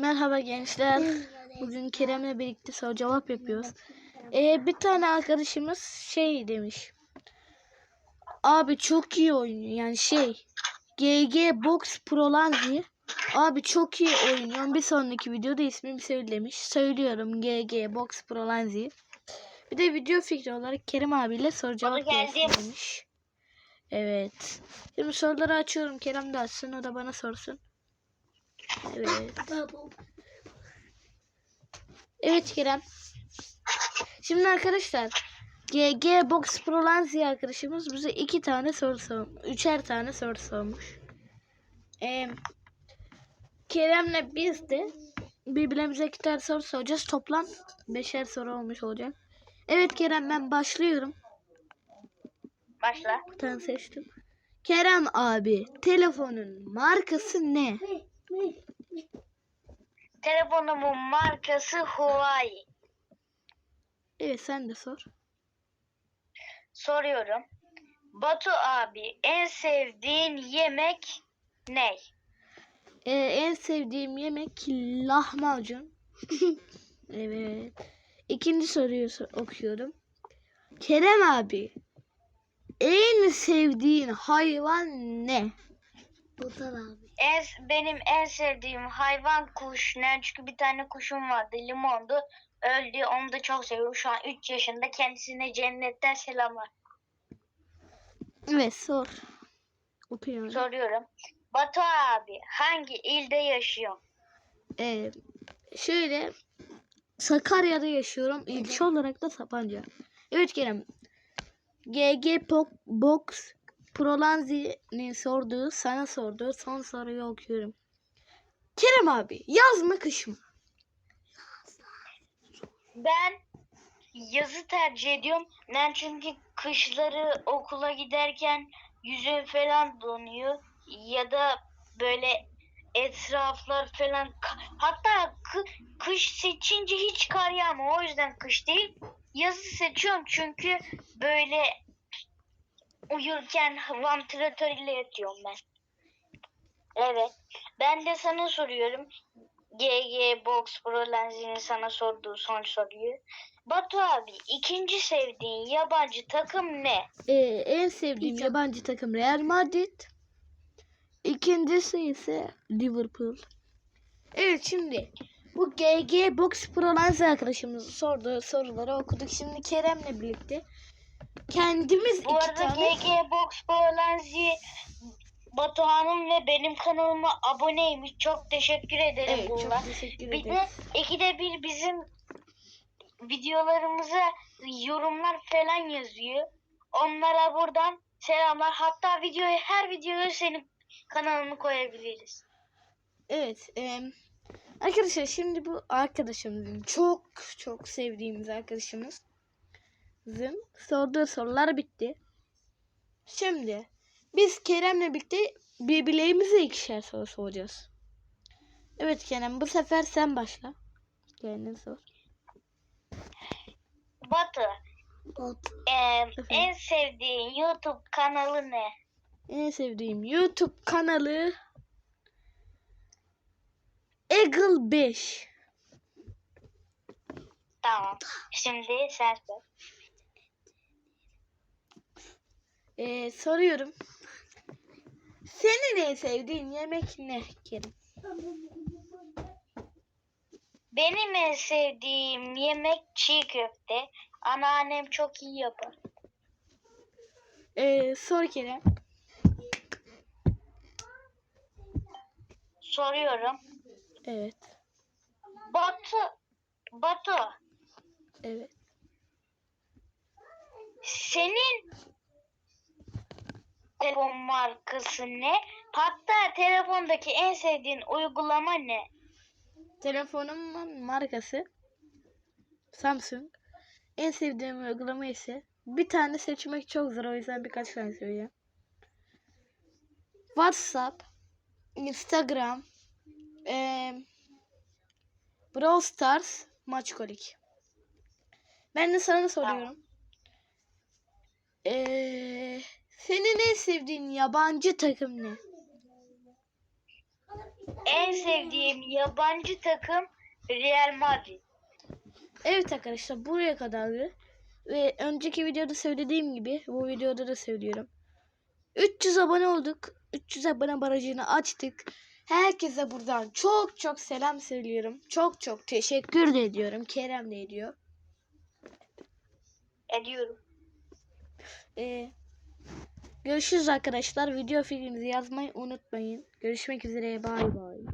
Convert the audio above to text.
Merhaba gençler. Bugün Kerem'le birlikte soru cevap yapıyoruz. Ee, bir tane arkadaşımız şey demiş. Abi çok iyi oynuyor. Yani şey. GG Box Pro Lanzi. Abi çok iyi oynuyor. Bir sonraki videoda ismimi söyle demiş. Söylüyorum GG Box Pro Lanzi. Bir de video fikri olarak Kerem abiyle soru cevap demiş. Evet. Şimdi soruları açıyorum. Kerem de açsın. O da bana sorsun. Evet. Evet Kerem. Şimdi arkadaşlar GG Box Pro Lanzi arkadaşımız bize iki tane soru sormuş. Üçer tane soru sormuş. Ee, Kerem'le biz de birbirimize iki tane soru soracağız. Toplam beşer soru olmuş olacak. Evet Kerem ben başlıyorum. Başla. Bir tane seçtim. Kerem abi telefonun markası ne? Telefonumun markası Huawei. Evet sen de sor. Soruyorum. Batu abi en sevdiğin yemek ne? Ee, en sevdiğim yemek lahmacun. evet. İkinci soruyu so- okuyorum. Kerem abi en sevdiğin hayvan ne? Botan abi. En, benim en sevdiğim hayvan kuş. Ne? Çünkü bir tane kuşum vardı. Limondu. Öldü. Onu da çok seviyorum. Şu an 3 yaşında. Kendisine cennetten selamlar. Evet sor. Okuyorum. Soruyorum. Batu abi hangi ilde yaşıyor? Ee, şöyle Sakarya'da yaşıyorum. İlçe olarak da Sapanca. Evet Kerem. GG Box Prolanzi'nin sorduğu, sana sorduğu son soruyu okuyorum. Kerem abi yaz mı kış mı? Ben yazı tercih ediyorum. Ben çünkü kışları okula giderken yüzüm falan donuyor ya da böyle etraflar falan hatta kı- kış seçince hiç kar yağmıyor. O yüzden kış değil. Yazı seçiyorum çünkü böyle uyurken vantilatör ile yatıyorum ben. Evet. Ben de sana soruyorum. GG Box Pro Lens'in sana sorduğu son soruyu. Batu abi ikinci sevdiğin yabancı takım ne? Ee, en sevdiğim yabancı takım Real Madrid. İkincisi ise Liverpool. Evet şimdi bu GG Box Pro Lens arkadaşımızın sorduğu soruları okuduk. Şimdi Kerem'le birlikte kendimiz Bu iki arada tane GG Box Lens'i Batuhan'ın ve benim kanalıma aboneymiş. Çok teşekkür ederim Evet bunlar. çok teşekkür Bir de ikide bir bizim videolarımıza yorumlar falan yazıyor. Onlara buradan selamlar. Hatta videoya her videoya senin kanalını koyabiliriz. Evet. em, arkadaşlar şimdi bu arkadaşımızın çok çok sevdiğimiz arkadaşımızın sorduğu sorular bitti. Şimdi biz Kerem'le birlikte birbirlerimize ikişer soru soracağız. Evet Kerem bu sefer sen başla. Kendin sor. Batu, em, en sevdiğin YouTube kanalı ne? En sevdiğim YouTube kanalı Eagle 5. Tamam. Şimdi sen sor. Ee, soruyorum. Senin en sevdiğin yemek ne Kerem? Benim en sevdiğim yemek çiğ köfte. Anneannem çok iyi yapar. Ee, sor Kerem. Soruyorum. Evet. Batu, Batu, Evet. senin telefon markası ne? Hatta telefondaki en sevdiğin uygulama ne? Telefonumun markası Samsung. En sevdiğim uygulama ise bir tane seçmek çok zor o yüzden birkaç tane söyleyeyim. WhatsApp, Instagram, eee Brawl Stars, Maçkolik. Ben de sana soruyorum. Eee senin en sevdiğin yabancı takım ne? En sevdiğim yabancı takım Real Madrid. Evet arkadaşlar buraya kadardı. Ve önceki videoda söylediğim gibi bu videoda da söylüyorum. 300 abone olduk. 300 abone barajını açtık. Herkese buradan çok çok selam söylüyorum. Çok çok teşekkür de ediyorum. Kerem de ediyor. Ediyorum. Ee, görüşürüz arkadaşlar. Video fikrinizi yazmayı unutmayın. Görüşmek üzere. Bay bay.